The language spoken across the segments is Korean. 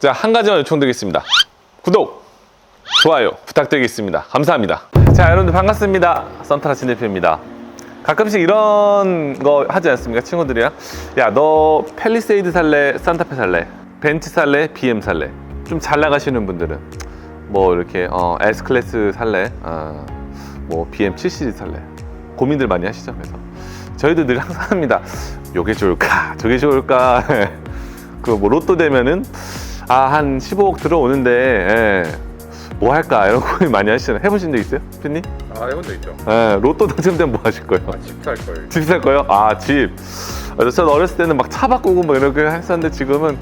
자, 한 가지만 요청드리겠습니다. 구독, 좋아요 부탁드리겠습니다. 감사합니다. 자, 여러분들 반갑습니다. 썬타라 진 대표입니다. 가끔씩 이런 거 하지 않습니까? 친구들이랑. 야, 너 펠리세이드 살래? 산타페 살래? 벤츠 살래? BM 살래? 좀 잘 나가시는 분들은 뭐 이렇게 어, S 클래스 살래? 어, 뭐 BM 7 시리즈 살래? 고민들 많이 하시죠. 그래서 저희도 늘 항상 합니다. 요게 좋을까? 저게 좋을까? 그뭐 로또 되면은 아 한 15억 들어오는데 예, 뭐 할까 이런 고민 많이 하시잖아요. 해보신 적 있어요, 피님? 아 해본 적 있죠. 예, 로또 당첨되면 뭐 하실 거예요? 집살 거예요. 집 살 거요? 아 집. 어, 저 어렸을 때는 막 차 바꾸고 뭐 이렇게 했었는데 지금은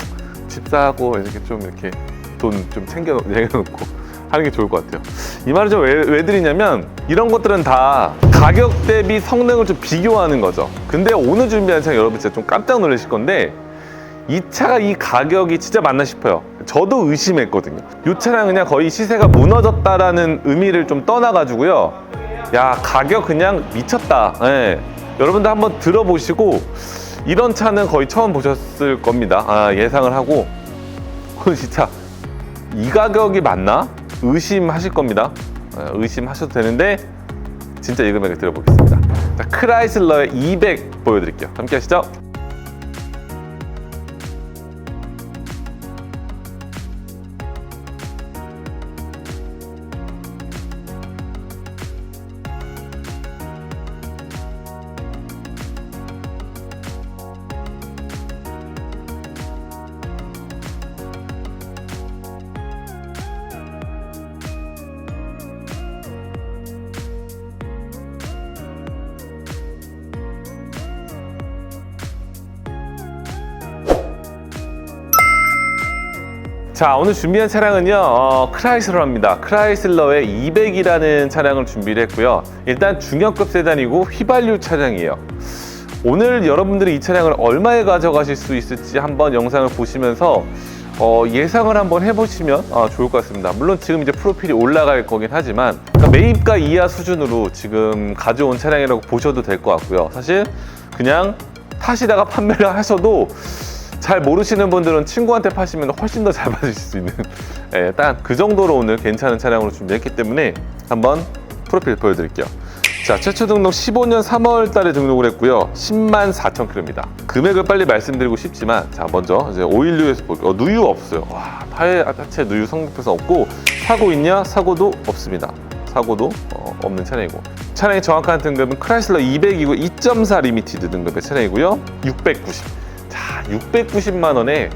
집 사고 이렇게 좀 이렇게 돈 좀 챙겨 내놓고 하는 게 좋을 것 같아요. 이 말을 좀 왜 왜 드리냐면 이런 것들은 다 가격 대비 성능을 좀 비교하는 거죠. 근데 오늘 준비한 차 여러분 진짜 좀 깜짝 놀라실 건데 이 차가 이 가격이 진짜 맞나 싶어요. 저도 의심했거든요. 이 차량 그냥 거의 시세가 무너졌다라는 의미를 좀 떠나가지고요. 야 가격 그냥 미쳤다. 예. 여러분들 한번 들어보시고 이런 차는 거의 처음 보셨을 겁니다. 아, 예상을 하고 오늘 진짜 이 가격이 맞나 의심하실 겁니다. 예, 의심하셔도 되는데 진짜 이 금액을 들어보겠습니다. 자, 크라이슬러의 200 보여드릴게요. 함께 하시죠. 자 오늘 준비한 차량은요 어, 크라이슬러입니다. 크라이슬러의 200이라는 차량을 준비를 했고요. 일단 중형급 세단이고 휘발유 차량이에요. 오늘 여러분들이 이 차량을 얼마에 가져가실 수 있을지 한번 영상을 보시면서 어, 예상을 한번 해보시면 어, 좋을 것 같습니다. 물론 지금 이제 프로필이 올라갈 거긴 하지만 그러니까 매입가 이하 수준으로 지금 가져온 차량이라고 보셔도 될 것 같고요. 사실 그냥 타시다가 판매를 하셔도 잘 모르시는 분들은 친구한테 파시면 훨씬 더 잘 받으실 수 있는 예, 딱그 정도로 오늘 괜찮은 차량으로 준비했기 때문에 한번 프로필 보여드릴게요. 자, 최초 등록 15년 3월 달에 등록을 했고요. 10만 4천 킬로입니다. 금액을 빨리 말씀드리고 싶지만 자, 먼저 이제 오일류에서 볼게요. 어, 누유 없어요. 와, 타의 하체 누유 성급해서 없고 사고 있냐? 사고도 없습니다. 사고도 어, 없는 차량이고 차량의 정확한 등급은 크라이슬러 200이고 2.4 리미티드 등급의 차량이고요. 690. 자, 690만 원에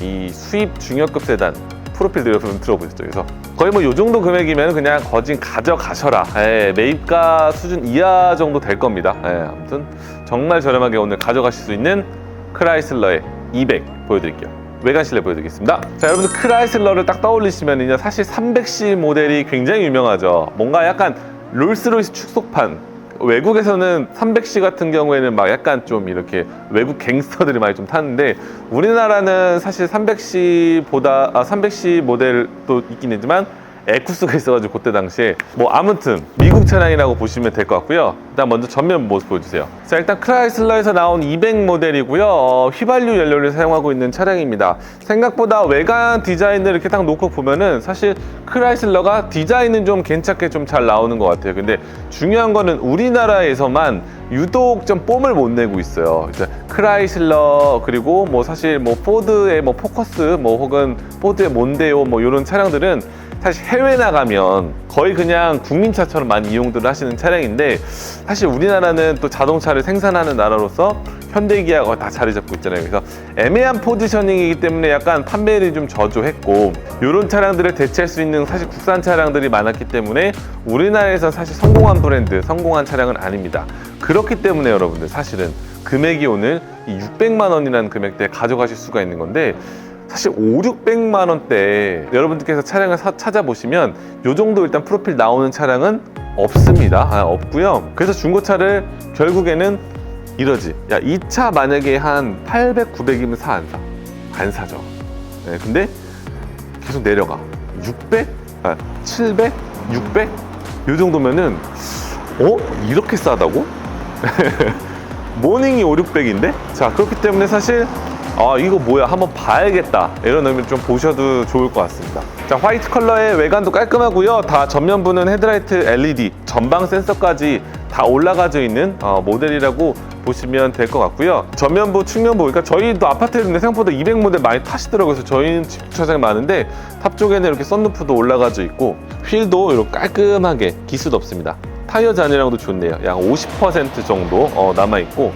이 수입 중형급 세단 프로필 여러분 들어보셨죠? 그래서 거의 뭐요 정도 금액이면 그냥 거진 가져가셔라. 예, 매입가 수준 이하 정도 될 겁니다. 예, 아무튼 정말 저렴하게 오늘 가져가실 수 있는 크라이슬러의 200 보여드릴게요. 외관 실내 보여드리겠습니다. 자, 여러분들 크라이슬러를 딱 떠올리시면은요, 사실 300C 모델이 굉장히 유명하죠. 뭔가 약간 롤스로이스 축소판, 외국에서는 300C 같은 경우에는 막 약간 좀 이렇게 외국 갱스터들이 많이 좀 타는데 우리나라는 사실 300C보다 아, 300C 모델도 있긴 있지만 에쿠스가 있어가지고 그때 당시에 뭐 아무튼 미국 차량이라고 보시면 될 것 같고요. 일단 먼저 전면 모습 보여주세요. 자 일단 크라이슬러에서 나온 200 모델이고요. 어, 휘발유 연료를 사용하고 있는 차량입니다. 생각보다 외관 디자인을 이렇게 딱 놓고 보면은 사실 크라이슬러가 디자인은 좀 괜찮게 좀 잘 나오는 것 같아요. 근데 중요한 거는 우리나라에서만 유독 좀 뽐을 못 내고 있어요. 이제 크라이슬러 그리고 뭐 사실 뭐 포드의 뭐 포커스 뭐 혹은 포드의 몬데오 뭐 이런 차량들은 사실 해외 나가면 거의 그냥 국민차처럼 많이 이용들 하시는 차량인데 사실 우리나라는 또 자동차를 생산하는 나라로서 현대기아가 다 자리 잡고 있잖아요. 그래서 애매한 포지셔닝이기 때문에 약간 판매율이 좀 저조했고 이런 차량들을 대체할 수 있는 사실 국산 차량들이 많았기 때문에 우리나라에서 사실 성공한 브랜드, 성공한 차량은 아닙니다. 그렇기 때문에 여러분들 사실은 금액이 오늘 이 600만 원이라는 금액대에 가져가실 수가 있는 건데 사실 5, 600만 원대 여러분들께서 차량을 사- 찾아보시면 요 정도 일단 프로필 나오는 차량은 없습니다. 아, 없고요. 그래서 중고차를 결국에는 이러지. 야, 이 차 만약에 한 800, 900이면 사 안 사? 안 사죠. 네, 근데 계속 내려가. 600? 아, 700? 600? 요 정도면은 어? 이렇게 싸다고? 모닝이 5, 600인데? 자, 그렇기 때문에 사실 아 이거 뭐야? 한번 봐야겠다. 이런 의미로 좀 보셔도 좋을 것 같습니다. 자 화이트 컬러의 외관도 깔끔하고요. 다 전면부는 헤드라이트 LED 전방 센서까지 다 올라가져 있는 어, 모델이라고 보시면 될 것 같고요. 전면부 측면부 그러니까 저희도 아파트에 있는데 생각보다 200 모델 많이 타시더라고요. 그래서 저희는 주차장이 많은데 탑 쪽에는 이렇게 썬루프도 올라가져 있고 휠도 이렇게 깔끔하게 기스도 없습니다. 타이어 잔이랑도 좋네요. 약 50% 정도 어, 남아있고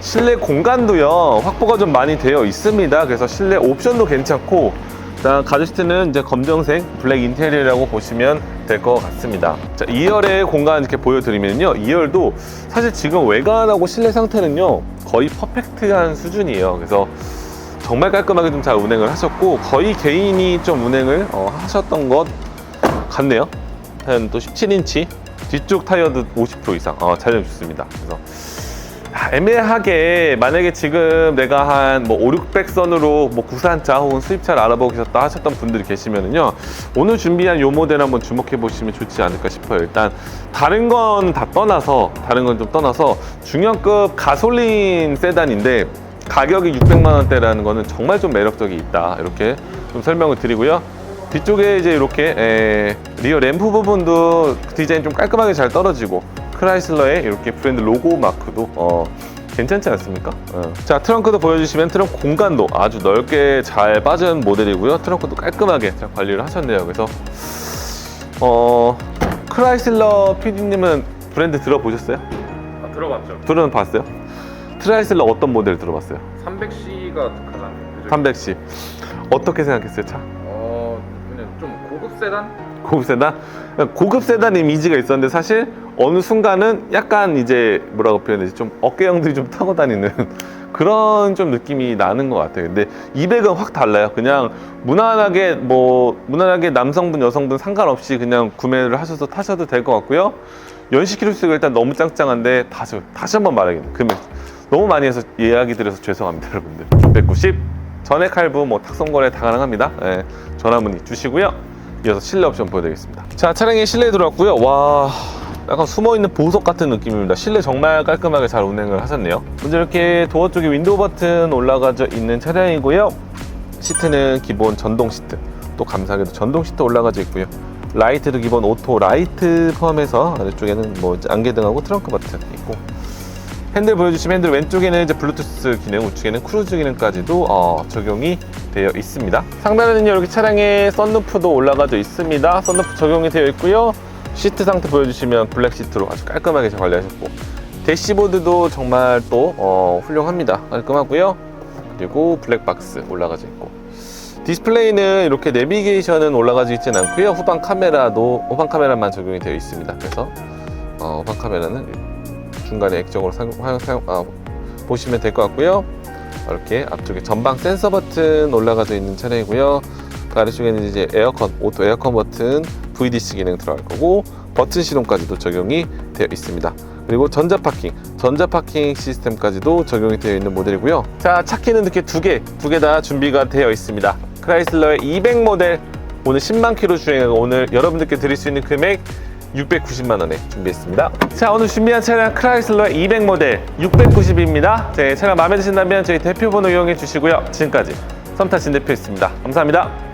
실내 공간도요 확보가 좀 많이 되어 있습니다. 그래서 실내 옵션도 괜찮고 일단 가죽 시트는 이제 검정색 블랙 인테리어라고 보시면 될 것 같습니다. 자 2열의 공간 이렇게 보여드리면요. 2열도 사실 지금 외관하고 실내 상태는요 거의 퍼펙트한 수준이에요. 그래서 정말 깔끔하게 좀 잘 운행을 하셨고 거의 개인이 좀 운행을 어, 하셨던 것 같네요. 한 또 17인치 뒤쪽 타이어도 50% 이상. 어, 잘 좋습니다. 그래서 아, 애매하게 만약에 지금 내가 한뭐 5, 600선으로 뭐 국산차 혹은 수입차를 알아보고 계셨다 하셨던 분들이 계시면은요 오늘 준비한 요 모델 한번 주목해 보시면 좋지 않을까 싶어요. 일단 다른 건 다 떠나서 다른 건 좀 떠나서 중형급 가솔린 세단인데 가격이 600만 원대라는 거는 정말 좀 매력적이 있다. 이렇게 좀 설명을 드리고요. 뒤쪽에 이제 이렇게 에, 리어 램프 부분도 디자인 좀 깔끔하게 잘 떨어지고 크라이슬러의 이렇게 브랜드 로고 마크도 어, 괜찮지 않습니까? 어. 자 트렁크도 보여주시면 트렁크 공간도 아주 넓게 잘 빠진 모델이고요 트렁크도 깔끔하게 잘 관리를 하셨네요 그래서 어 크라이슬러 PD님은 브랜드 들어보셨어요? 아, 들어봤죠. 들어봤어요? 크라이슬러 어떤 모델 들어봤어요? 300C가 가장 그죠? 300C 어떻게 생각했어요 차? 어 그냥 좀 고급 세단? 고급 세단? 고급 세단 이미지가 있었는데 사실 어느 순간은 약간 이제 뭐라고 표현해야지 좀 어깨형들이 좀 타고 다니는 그런 좀 느낌이 나는 것 같아요. 근데 200은 확 달라요. 그냥 무난하게 뭐 무난하게 남성분 여성분 상관없이 그냥 구매를 하셔서 타셔도 될 것 같고요. 연식 키로수가 일단 너무 짱짱한데 다시 다시 한번 말하겠네. 금액 너무 많이 해서 이야기 드려서 죄송합니다, 여러분들. 690 전액 할부 뭐 탁송거래 다 가능합니다. 예, 전화 문의 주시고요. 이어서 실내 옵션 보여드리겠습니다. 자, 차량의 실내에 들어왔고요. 와, 약간 숨어있는 보석 같은 느낌입니다. 실내 정말 깔끔하게 잘 운행을 하셨네요. 먼저 이렇게 도어 쪽에 윈도우 버튼 올라가져 있는 차량이고요. 시트는 기본 전동 시트. 또 감사하게도 전동 시트 올라가져 있고요. 라이트도 기본 오토 라이트 포함해서 아래쪽에는 뭐 안개등하고 트렁크 버튼 있고 핸들 보여주시면 핸들 왼쪽에는 이제 블루투스 기능, 우측에는 크루즈 기능까지도 어, 적용이 되어 있습니다. 상단에는 이렇게 차량에 썬루프도 올라가져 있습니다. 썬루프 적용이 되어 있고요. 시트 상태 보여주시면 블랙 시트로 아주 깔끔하게 잘 관리하셨고 대시보드도 정말 또 어, 훌륭합니다. 깔끔하고요. 그리고 블랙박스 올라가져 있고 디스플레이는 이렇게 내비게이션은 올라가져 있지는 않고요. 후방 카메라도 후방 카메라만 적용이 되어 있습니다. 그래서 어, 후방 카메라는 중간에 액정으로 사용, 사용, 아, 보시면 될 것 같고요. 이렇게 앞쪽에 전방 센서 버튼 올라가져 있는 차량이고요. 그 아래쪽에는 이제 에어컨, 오토 에어컨 버튼, VDC 기능 들어갈 거고 버튼 시동까지도 적용이 되어 있습니다. 그리고 전자 파킹, 전자 파킹 시스템까지도 적용이 되어 있는 모델이고요. 자, 차키는 이렇게 두 개, 두 개 다 준비가 되어 있습니다. 크라이슬러의 200 모델 오늘 10만 킬로 주행하고 오늘 여러분들께 드릴 수 있는 금액 690만 원에 준비했습니다. 자, 오늘 준비한 차량 크라이슬러 200 모델 690입니다. 제 차량 마음에 드신다면 저희 대표 번호 이용해 주시고요. 지금까지 썸타 진 대표였습니다. 감사합니다.